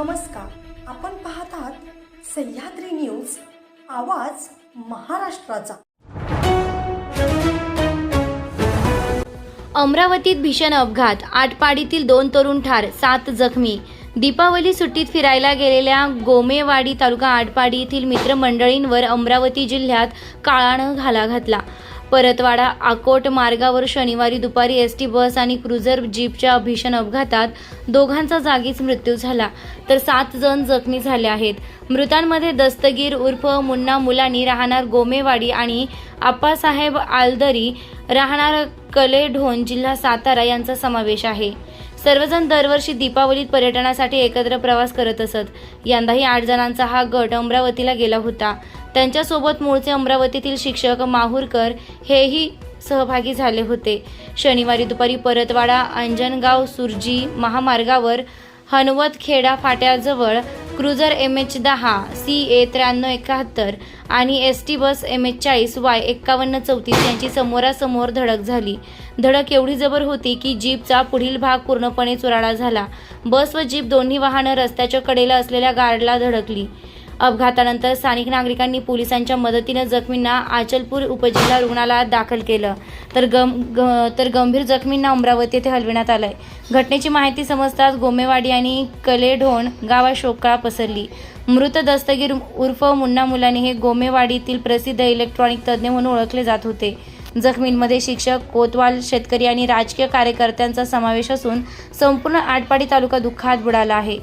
नमस्कार. आपण पाहत आहात सह्याद्री न्यूज आवाज महाराष्ट्राचा. अमरावतीत भीषण अपघात. आटपाडीतील दोन तरुण ठार सात जखमी. दीपावली सुट्टीत फिरायला गेलेल्या गोमेवाडी तालुका आटपाडी येथील मित्रमंडळींवर अमरावती जिल्ह्यात काळानं घाला घातला. परतवाडा आकोट मार्गावर शनिवारी दुपारी एस टी बस आणि क्रुझर जीपच्या भीषण अपघातात दोघांचा जागीच मृत्यू झाला तर सात जण जखमी झाले आहेत. मृतांमध्ये दस्तगीर उर्फ मुन्ना मुलानी राहणार गोमेवाडी आणि आप्पासाहेब आलदरी राहणार कलेढोण जिल्हा सातारा यांचा समावेश आहे. सर्वजण दरवर्षी दीपावलीत पर्यटनासाठी एकत्र प्रवास करत असत. यंदाही आठ जणांचा हा गट अमरावतीला गेला होता. त्यांच्यासोबत मूळचे अमरावतीतील शिक्षक माहूरकर हेही सहभागी झाले होते. शनिवारी दुपारी परतवाडा अंजनगाव सुरजी महामार्गावर हनवतखेडा फाट्याजवळ क्रुझर एम एच दहा सी ए त्र्याण्णव एकाहत्तर आणि S T bus M H चाळीस वाय एक्कावन्न चौतीस यांची समोरासमोर धडक झाली. धडक एवढी जबर होती की जीपचा पुढील भाग पूर्णपणे चुराडा झाला. बस व जीप दोन्ही वाहनं रस्त्याच्या कडेला असलेल्या गार्डला धडकली. अपघातानंतर स्थानिक नागरिकांनी पोलिसांच्या मदतीनं जखमींना आचलपूर उपजिल्हा रुग्णालयात दाखल केलं. तर गम ग तर गंभीर जखमींना अमरावती येथे हलविण्यात आलंय. घटनेची माहिती समजताच गोमेवाडी आणि कलेढोण गावात शोककळा पसरली. मृत दस्तगीर उर्फ मुन्ना मुलानी हे गोमेवाडीतील प्रसिद्ध इलेक्ट्रॉनिक तज्ज्ञ म्हणून ओळखले जात होते. जखमींमध्ये शिक्षक कोतवाल शेतकरी आणि राजकीय कार्यकर्त्यांचा समावेश असून संपूर्ण आटपाडी तालुका दुःखात बुडाला आहे.